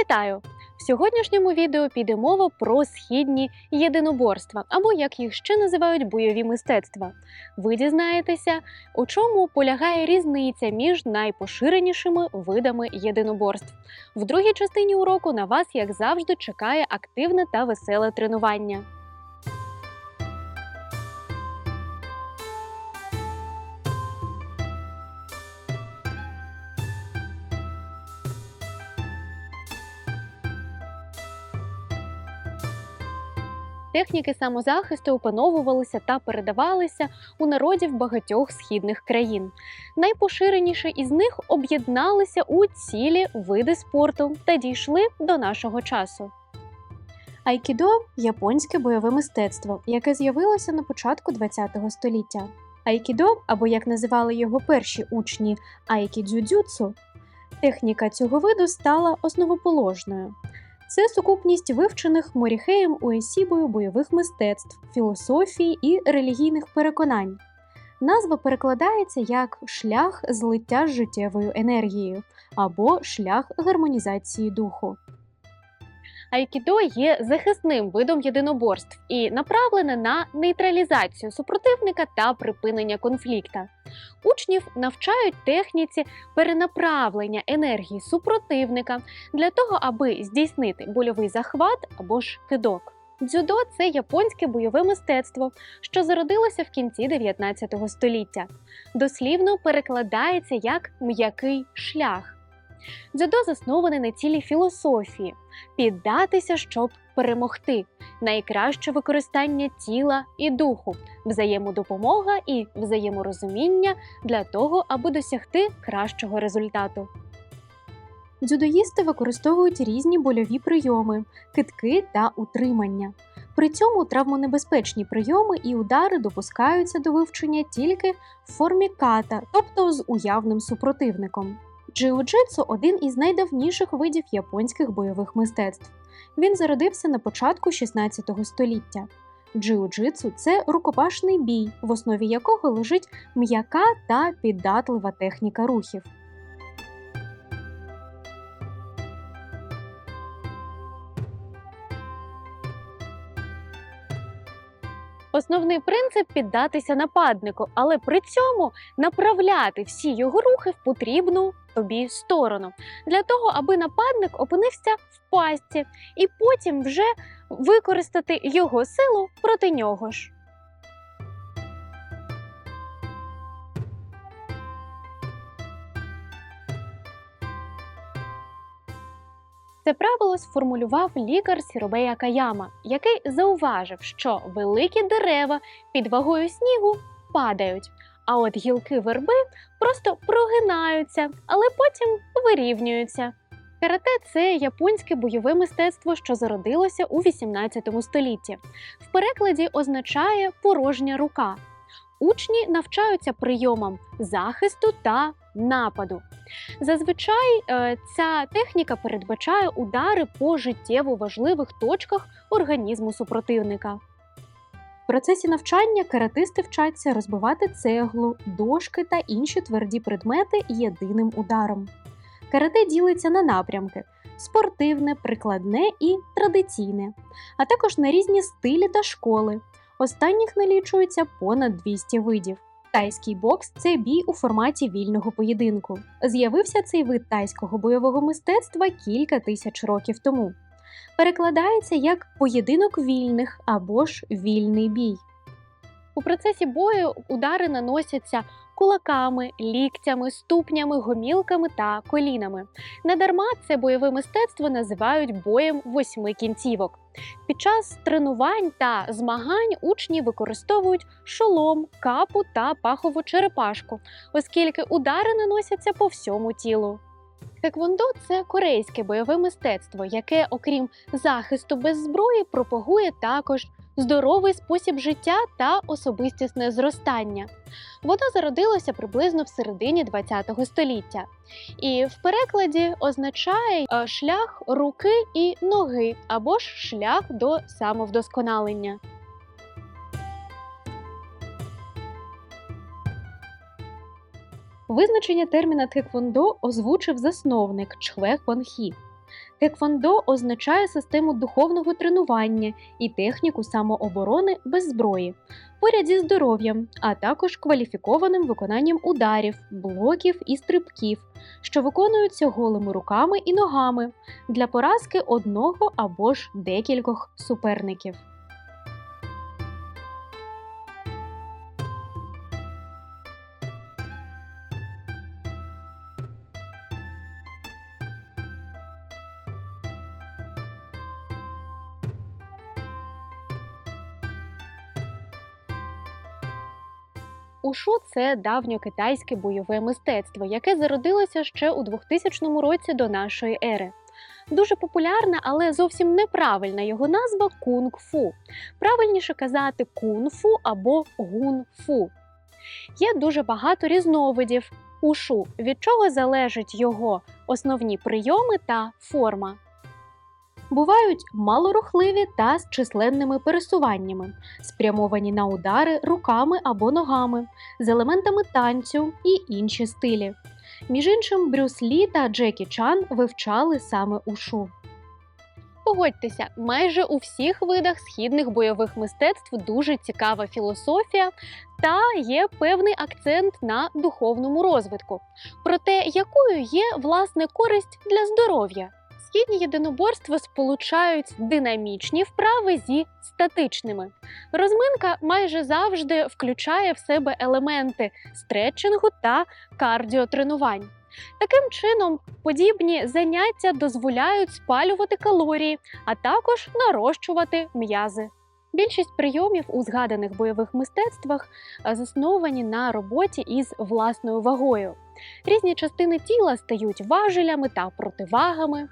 Вітаю! В сьогоднішньому відео піде мова про східні єдиноборства, або як їх ще називають бойові мистецтва. Ви дізнаєтеся, у чому полягає різниця між найпоширенішими видами єдиноборств. В другій частині уроку на вас, як завжди, чекає активне та веселе тренування. Техніки самозахисту опановувалися та передавалися у народів багатьох східних країн. Найпоширеніші із них об'єдналися у цілі види спорту та дійшли до нашого часу. Айкідо японське бойове мистецтво, яке з'явилося на початку ХХ століття. Айкідо, або як називали його перші учні айкідзюдзюцу, техніка цього виду стала основоположною. Це сукупність вивчених Моріхеєм Уесібою бойових мистецтв, філософії і релігійних переконань. Назва перекладається як шлях злиття з життєвою енергією або шлях гармонізації духу. Айкідо є захисним видом єдиноборств і направлене на нейтралізацію супротивника та припинення конфлікта. Учнів навчають техніці перенаправлення енергії супротивника для того, аби здійснити больовий захват або ж кидок. Дзюдо це японське бойове мистецтво, що зародилося в кінці 19 століття. Дослівно перекладається як м'який шлях. Дзюдо засноване на цілій філософії піддатися, щоб перемогти, найкраще використання тіла і духу, взаємодопомога і взаєморозуміння для того, аби досягти кращого результату. Дзюдоїсти використовують різні больові прийоми, китки та утримання. При цьому травмонебезпечні прийоми і удари допускаються до вивчення тільки в формі ката, тобто з уявним супротивником. Джиу-джитсу – один із найдавніших видів японських бойових мистецтв. Він зародився на початку 16 століття. Джиу-джитсу – це рукопашний бій, в основі якого лежить м'яка та піддатлива техніка рухів. Основний принцип піддатися нападнику, але при цьому направляти всі його рухи в потрібну тобі сторону, для того, аби нападник опинився в пастці, і потім вже використати його силу проти нього ж. Це правило сформулював лікар Сіробея Каяма, який зауважив, що великі дерева під вагою снігу падають, а от гілки верби просто прогинаються, але потім вирівнюються. Карате це японське бойове мистецтво, що зародилося у 18 столітті. В перекладі означає порожня рука. Учні навчаються прийомам захисту та нападу. Зазвичай е, ця техніка передбачає удари по життєво важливих точках організму супротивника. В процесі навчання каратисти вчаться розбивати цеглу, дошки та інші тверді предмети єдиним ударом. Карате ділиться на напрямки: спортивне, прикладне і традиційне, а також на різні стилі та школи. Останніх налічується понад 200 видів. Тайський бокс це бій у форматі вільного поєдинку. З'явився цей вид тайського бойового мистецтва кілька тисяч років тому. Перекладається як поєдинок вільних або ж вільний бій. У процесі бою удари наносяться кулаками, ліктями, ступнями, гомілками та колінами. Недарма це бойове мистецтво називають боєм восьми кінцівок. Під час тренувань та змагань учні використовують шолом, капу та пахову черепашку, оскільки удари наносяться по всьому тілу. Теквондо це корейське бойове мистецтво, яке, окрім захисту без зброї, пропагує також здоровий спосіб життя та особистісне зростання. Воно зародилося приблизно в середині ХХ століття, і в перекладі означає е, шлях руки і ноги або ж шлях до самовдосконалення. Визначення терміна тхеквондо озвучив засновник Чхве Хванхі. Теквондо означає систему духовного тренування і техніку самооборони без зброї, поряд зі здоров'ям, а також кваліфікованим виконанням ударів, блоків і стрибків, що виконуються голими руками і ногами для поразки одного або ж декількох суперників. Ушу це давньокитайське бойове мистецтво, яке зародилося ще у 2000 році до нашої ери. Дуже популярна, але зовсім неправильна його назва кунг-фу. Правильніше казати кунг-фу або гун-фу. Є дуже багато різновидів ушу, від чого залежать його основні прийоми та форма. Бувають малорухливі та з численними пересуваннями, спрямовані на удари руками або ногами, з елементами танцю і інші стилі. Між іншим, Брюс Лі та Джекі Чан вивчали саме ушу. Погодьтеся, майже у всіх видах східних бойових мистецтв дуже цікава філософія та є певний акцент на духовному розвитку. Проте, якою є власне користь для здоров'я? Східні єдиноборства сполучають динамічні вправи зі статичними. Розминка майже завжди включає в себе елементи стретчингу та кардіотренувань. Таким чином, подібні заняття дозволяють спалювати калорії, а також нарощувати м'язи. Більшість прийомів у згаданих бойових мистецтвах е, засновані на роботі із власною вагою. Різні частини тіла стають важелями та противагами,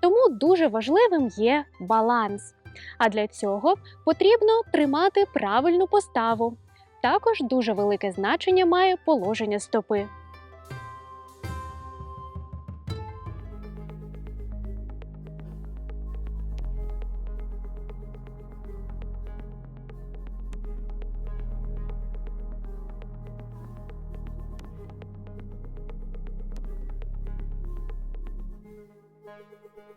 тому дуже важливим є баланс. А для цього потрібно тримати правильну поставу. Також дуже велике значення має положення стопи. Thank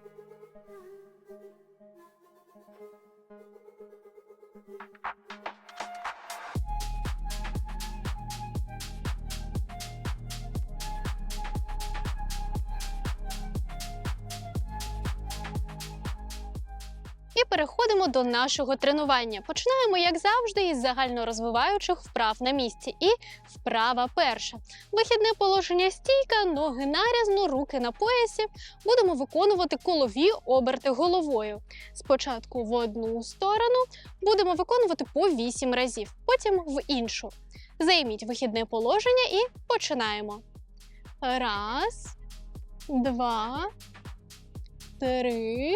you. Переходимо до нашого тренування. Починаємо, як завжди, із загальнорозвиваючих вправ на місці. І вправа перша. Вихідне положення стійка, ноги нарізно, руки на поясі. Будемо виконувати колові оберти головою. Спочатку в одну сторону будемо виконувати по 8 разів, потім в іншу. Займіть вихідне положення і починаємо. Раз, два, три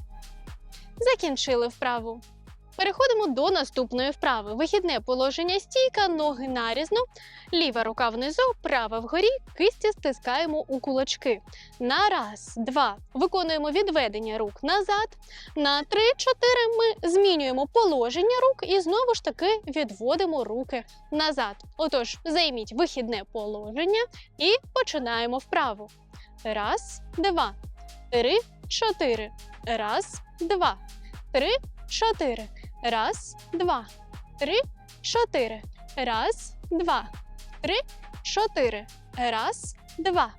Закінчили вправу. Переходимо до наступної вправи. Вихідне положення стійка, ноги нарізно, ліва рука внизу, права вгорі, кисті стискаємо у кулачки. На раз, два. Виконуємо відведення рук назад. На три, чотири ми змінюємо положення рук і знову ж таки відводимо руки назад. Отож, займіть вихідне положення і починаємо вправу. Раз, два, три, чотири. Раз, два, три, чотири. Раз, два, три, чотири. Раз, два, три, чотири. Раз, два,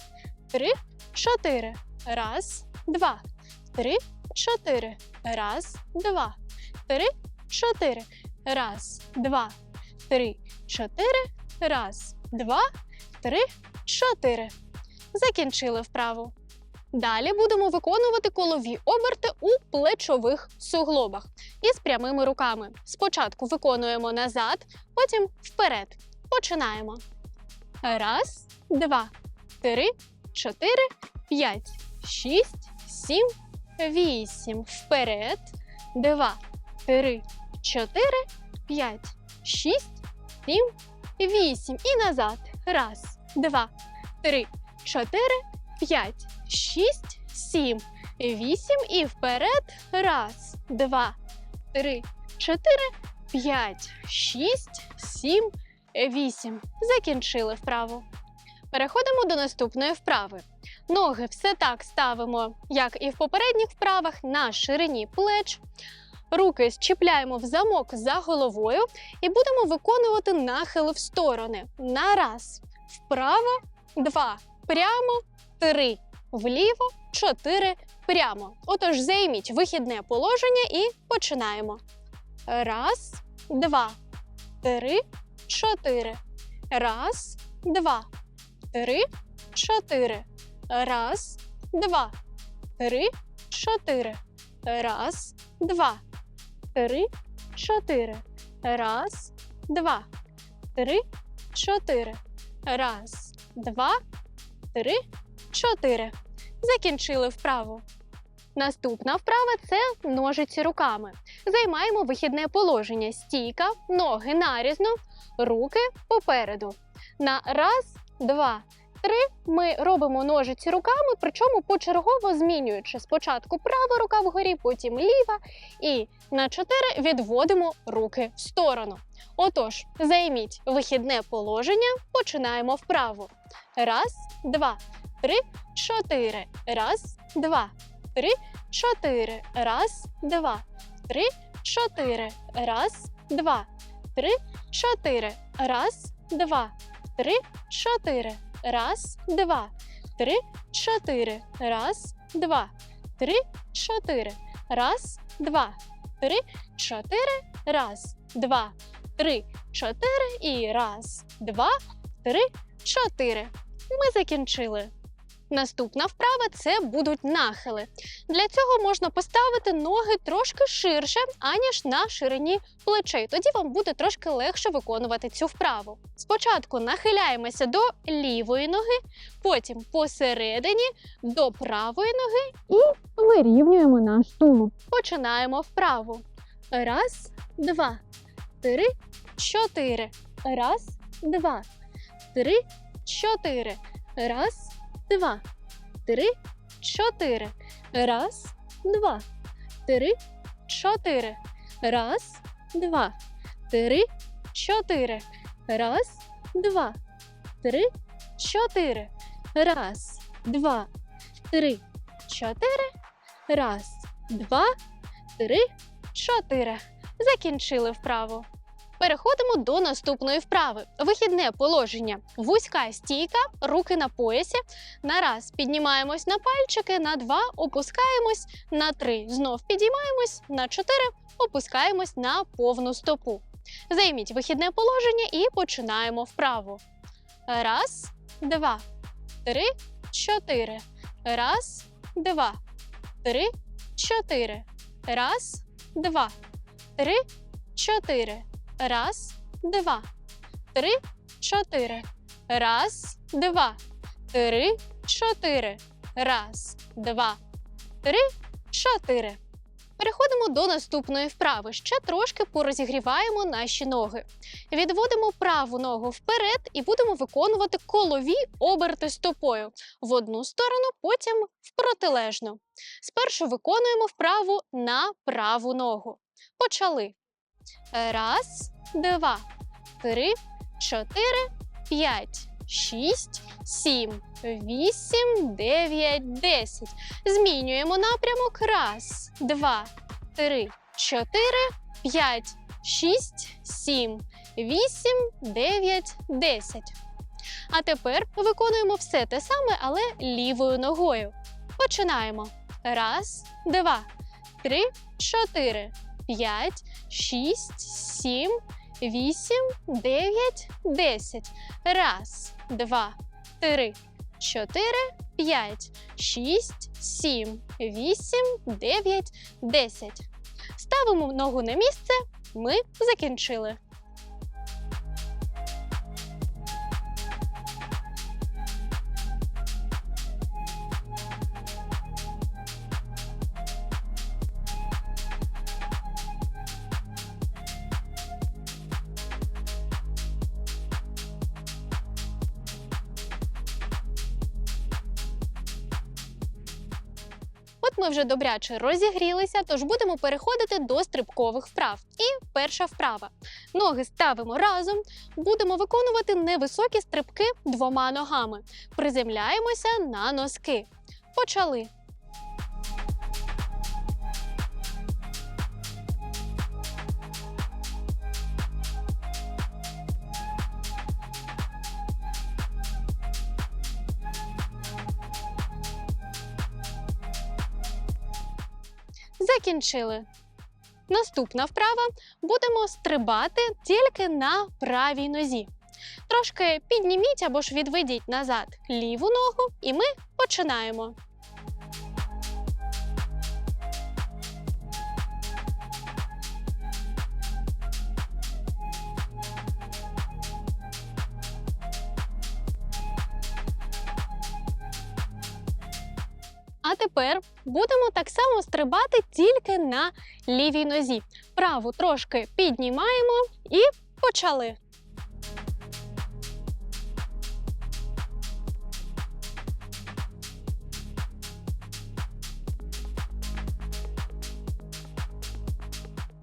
три, чотири. Раз, два, три, чотири. Раз, два, три, чотири. Раз, два, три, чотири. Раз, два, три, чотири. Закінчили вправу. Далі будемо виконувати колові оберти у плечових суглобах із прямими руками. Спочатку виконуємо назад, потім вперед. Починаємо. Раз, два, три, чотири, п'ять, шість, сім, вісім. Вперед. Два, три, чотири, п'ять, шість, сім, вісім. І назад. Раз, два, три, чотири, п'ять, шість, сім, вісім. І вперед. Раз, два, три, чотири, п'ять, шість, сім, вісім. Закінчили вправу. Переходимо до наступної вправи. Ноги все так ставимо, як і в попередніх вправах, на ширині плеч. Руки зчіпляємо в замок за головою і будемо виконувати нахили в сторони. На раз. Вправо, два. Прямо, три. Вліво, чотири. Прямо. Отож, займіть вихідне положення і починаємо. Раз, два, три, чотири. Раз, два, три, чотири. Раз, два, три, чотири. Раз, два, три, чотири. Раз, два, три, чотири. Раз, два, три, чотири. Закінчили вправу. Наступна вправа це ножиці руками. Займаємо вихідне положення. Стійка, ноги нарізно, руки попереду. На раз, два, три ми робимо ножиці руками, причому почергово змінюючи спочатку права рука вгорі, потім ліва, і на чотири відводимо руки в сторону. Отож, займіть вихідне положення, починаємо вправо. Раз, два, три, чотири. Раз, два, три, чотири. Раз, два, три, чотири. Раз, два, три, чотири. Раз, два, три, чотири. Раз, два, три, чотири. Раз, два, три, чотири. Раз, два, три, чотири. Раз, два, три, чотири. І раз, два, три, чотири. Ми закінчили. Наступна вправа це будуть нахили. Для цього можна поставити ноги трошки ширше, аніж на ширині плечей. Тоді вам буде трошки легше виконувати цю вправу. Спочатку нахиляємося до лівої ноги, потім посередині до правої ноги і вирівнюємо наш тулуб. Починаємо вправу. Раз, два, три, чотири. Раз, два, три, чотири. Раз, два, три, чотири. Раз, два, три, чотири. Раз, два, три, чотири. Раз, два, три, чотири. Раз, два, три, чотири. Раз, два, три, чотири. Закінчили вправу. Переходимо до наступної вправи. Вихідне положення. Вузька стійка, руки на поясі. На раз піднімаємось на пальчики, на два опускаємось, на три знов підіймаємось, на чотири опускаємось на повну стопу. Займіть вихідне положення і починаємо вправу. Раз, два, три, чотири. Раз, два, три, чотири. Раз, два, три, чотири. Раз, два, три, чотири. Раз, два, три, чотири. Раз, два, три, чотири. Переходимо до наступної вправи. Ще трошки порозігріваємо наші ноги. Відводимо праву ногу вперед і будемо виконувати колові оберти стопою в одну сторону, потім в протилежну. Спершу виконуємо вправу на праву ногу. Почали. Раз, два, три, чотири, п'ять, шість, сім, вісім, дев'ять, десять. Змінюємо напрямок. Раз, два, три, чотири, п'ять, шість, сім, вісім, дев'ять, десять. А тепер виконуємо все те саме, але лівою ногою. Починаємо. Раз, два, три, чотири, п'ять, шість, сім, вісім, дев'ять, десять. Раз, два, три, чотири, п'ять, шість, сім, вісім, дев'ять, десять. Ставимо ногу на місце. Ми закінчили. Тут ми вже добряче розігрілися, тож будемо переходити до стрибкових вправ. І перша вправа. Ноги ставимо разом, будемо виконувати невисокі стрибки двома ногами. Приземляємося на носки. Почали. Закінчили. Наступна вправа будемо стрибати тільки на правій нозі. Трошки підніміть або ж відведіть назад ліву ногу, і ми починаємо. А тепер будемо так само стрибати тільки на лівій нозі. Праву трошки піднімаємо і почали.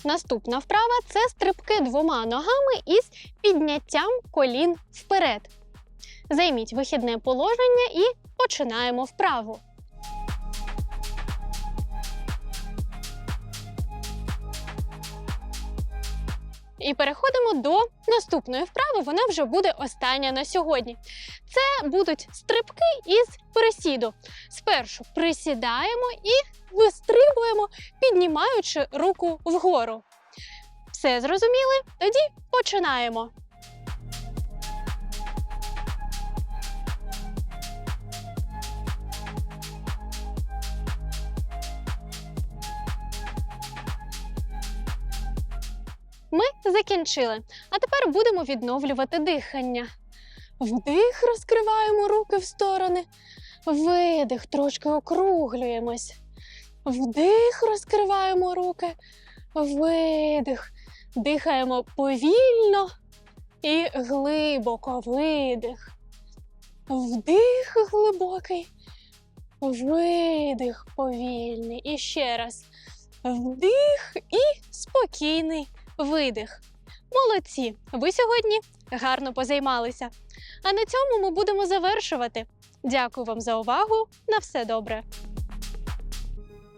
Наступна вправа це стрибки двома ногами із підняттям колін вперед. Займіть вихідне положення і починаємо вправу. І переходимо до наступної вправи. Вона вже буде остання на сьогодні. Це будуть стрибки із присіду. Спершу присідаємо і вистрибуємо, піднімаючи руку вгору. Все зрозуміли? Тоді починаємо. Ми закінчили. А тепер будемо відновлювати дихання. Вдих, розкриваємо руки в сторони. Видих, трошки округлюємось. Вдих, розкриваємо руки. Видих. Дихаємо повільно і глибоко видих. Вдих глибокий. Видих повільний. І ще раз. Вдих і спокійний видих. Молодці! Ви сьогодні гарно позаймалися. А на цьому ми будемо завершувати. Дякую вам за увагу. На все добре!